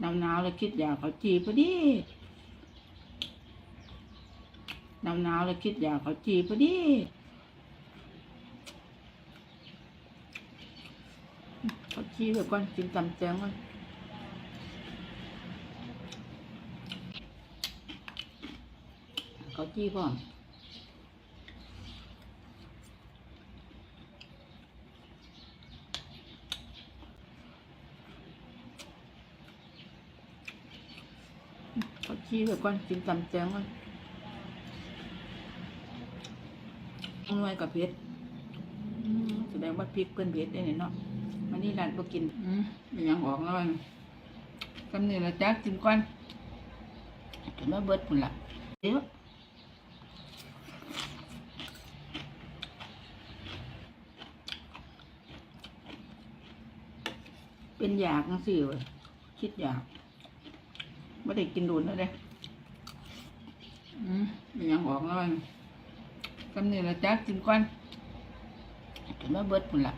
หนาวหนาวๆเลยคิดอยากเขาจีบพอดีหนาวหนาวๆเลยคิดอยากเขาจีบพอดีเขาจีไปก่อนกินตำแจงก่อนเขาจีพร้อน มเขาจีไปก่อนกินตำแจงก่อนหน่วยกับเพชรแสดงว่าพริกเพิ่อนเพชรได้เนี่ยเนาะมันนี่ร้านก็กินอืมมีหยังออกแล้วมันกำเนี่ละจ้ากินก่อนจนมาเบิดพุ่นละเดี๋ยวเป็นอยากจังสิว้ยคิดอยากไม่ได้กินโดุนแล้วเด้ อืมยังออกแล้วมันกำนี่ละจ้ากินก่อนจนมาเบิดพุ่นละ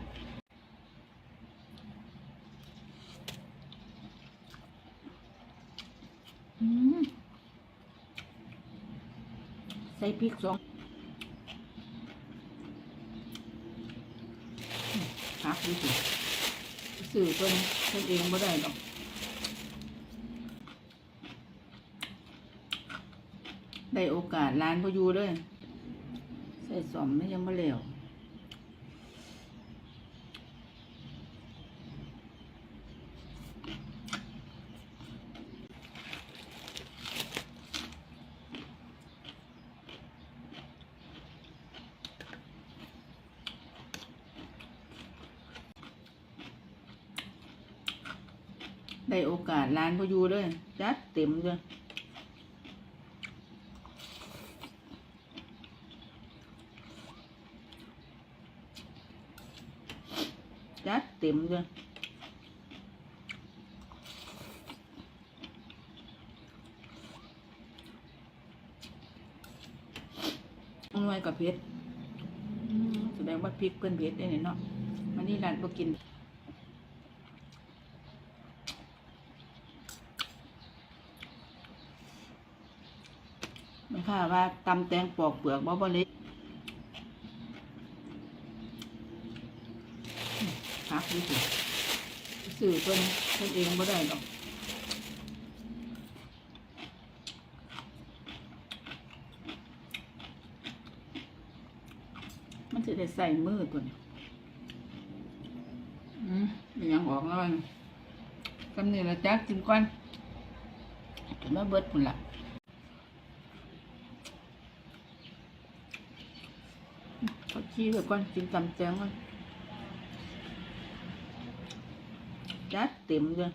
ใส่พริกสองพักดูสิสื่อเพิ่นเพิ่นเองไม่ได้หรอก ได้โอกาสร้านพออยู่เลยใส่สอมไม่ยังไม่เหลวได้โอกาสร้านพออยู่เลยจัดเต็มเลยจัด เต็มเลยหน่วยกับเพชรแสดงว่าพริกเพิ่นเพชรได้เนี่ยเนาะมันนี่ร้านก็กินไม่ค่ะว่าตำแตงปอกเปลือกบ่บ่เล็ก พักดูสิสื่อเพิ่นเพิ่นเองบ่ได้หรอกมันจะได้ใส่มือตัวนี้อืมยังออกแล้วนกำเนี่ละจ้ากินก่อนจนมาเบิดพุ่นละเขาชี้ไปก่อนกินตำแจงก่อน จัดเต็มเลย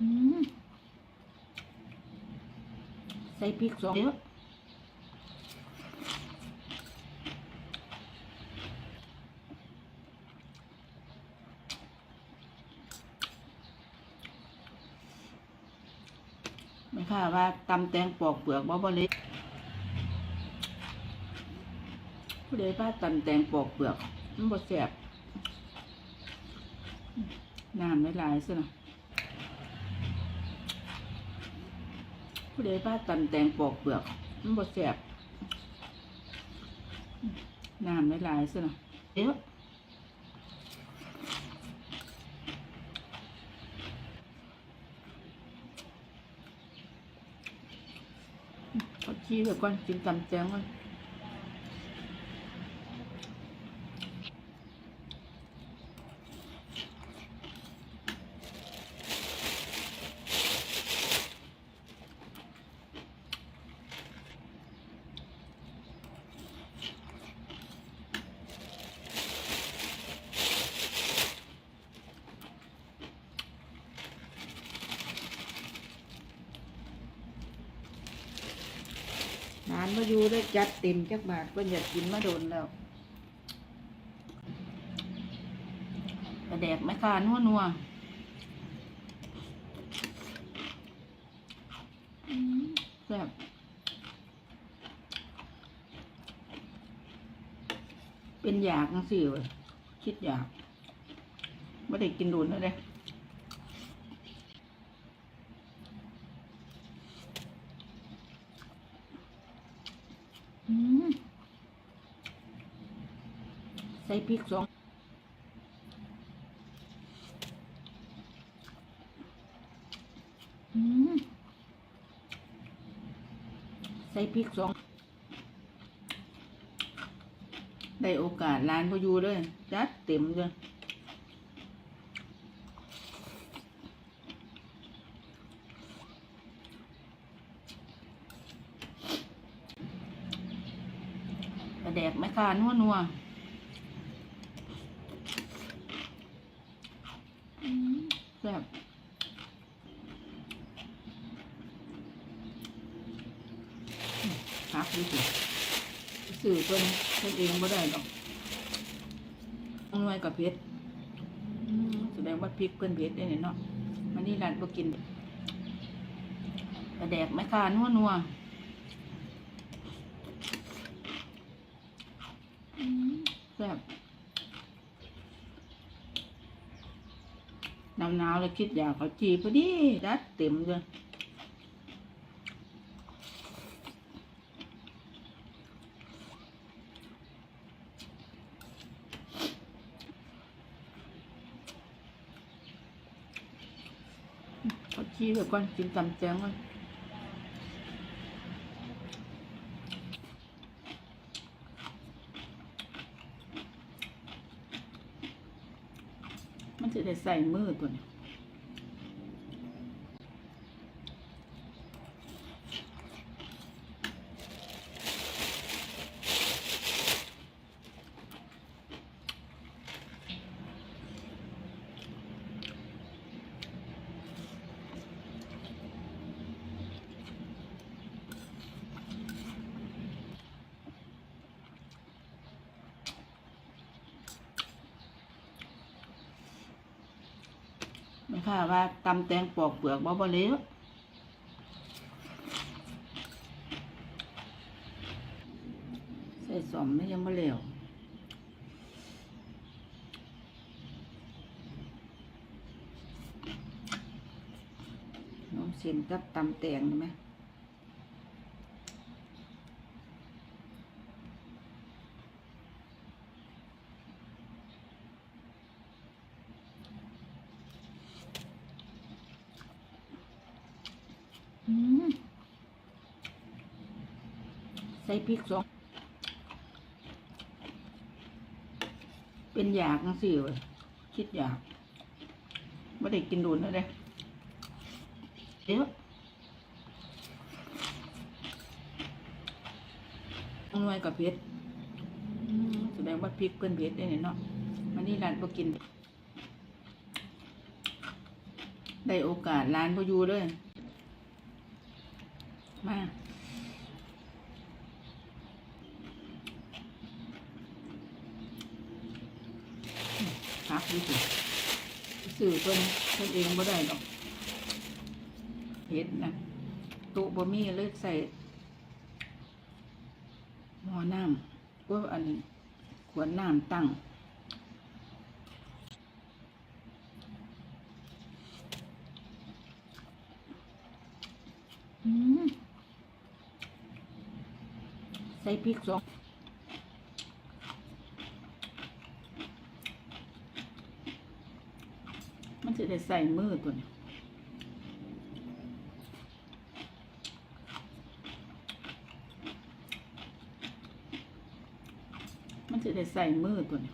อืมใส่พริกสองเดียวไม่ค่ะว่า ตำแตงปอกเปลือกบ่บ่เล็กผู้ใดว่าตำแตงปอกเปลือกมันบ่แซ่บน้ำหลายๆซะหน่อยผู้ใดว่าตำแตงปอกเปลือกมันบ่แซ่บน้ำหลายๆซะหน่อ ยเดี๋ยวเขาชี้ไปก่อนกินตำแจงก่อนานมาอยู่ได้จัดเต็มจักบาทก็อยากกินมาโดนแล้วกระแดกไม่คานหัวนัวแซ่บเป็นอยากจัสิคิดอยากไม่ได้กินโดนแล้วเลย ใส่พริกสองใส่พริกสอง ได้โอกาสร้านพออยู่เลยจัดเต็มเลย ระแดกไม่คานัวนัวแซ่บพักดูสิสื่อเพิ่นเพิ่นเองบ่ได้ดอกน่วยกับเพชรแสดงว่าพริกเพิ่นเพชรได้เนาะมันนี่ร้านบ่กินกระแดกไม่คานัวนัวอืม แซ่บหนาวๆเลยคิดอยากเขาจีพอดีจัดเต็มเลยเขาชี้ไปก่อนกินตำแจงก่อนมันจะ ได้ใส่มือตัวนี้ ค่ะว่าตำแตงปอกเปลือกบ่บ่เลยใส่สมไม่ยังบ่เหลวน้องเส้นกับตำแตงใช่ไหม อืม ใส่พริกสอง เป็นอยากจังสิเว้ยคิดอยากไม่ได้กินดุนแล้วเด้เดี๋ยวหน่วยกับเพชรแสดงว่าพริกเพิ่นเพชรได้เนี่ยเนาะมันนี่ร้านบ่กิน ได้โอกาสร้านพออยู่เลย มา ดูสิสื่อเพิ่นเพิ่นเองบ่ได้ดอกเห็ดนะตุบ่มีเลยใส่หม้อน้ำว่าอันขวดน้ำตั้งใส่พริกสองมันจะ ได้ใส่มือตัวนี้มันจะได้ใส่มือตัวนี้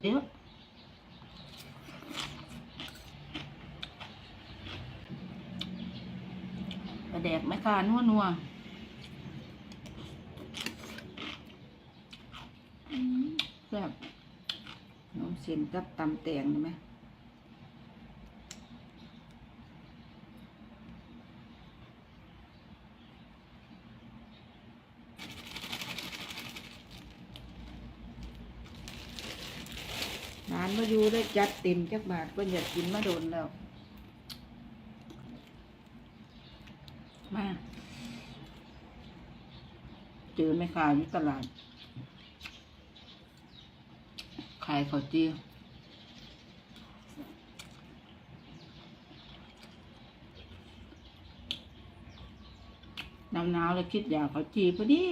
เดี๋ยวกระแดกไหมคานัวนัวอืมแซ่บ น้องเสียนกับตำแตงไหมร้านมาอยู่ได้จัดเต็มจักบาทก็อยากกินมาโดนแล้ว มาเจอแม่ค้าอยู่ตลาด ข่ข้าวจีหนาวๆเลยคิดอยากข้าวจีพอดี